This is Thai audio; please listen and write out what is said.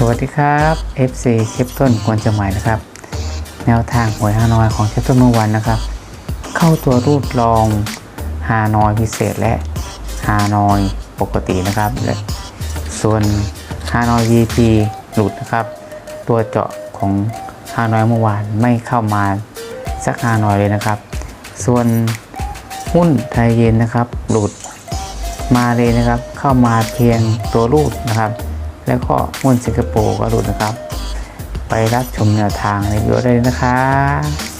สวัสดีครับ FC เชฟต้นกวนจะใหม่นะครับ แนวทางหวยฮานอยของเชฟต้นเมื่อวันนะครับ เข้าตัวรูดลองฮานอยพิเศษและฮานอยปกตินะครับและส่วนฮานอย VP หลุดนะครับ ตัวเจาะของฮานอยเมื่อวานไม่เข้ามาสักฮานอยเลยนะครับ ส่วนหุ้นไทยเย็นนะครับ หลุดมาเลยนะครับ เข้ามาเพียงตัวรูดนะครับ แล้วก็หุ้นสิงคโปร์ก็รุดนะครับ ไปรับชมแนวทางในวิดีโอได้เลยนะคะ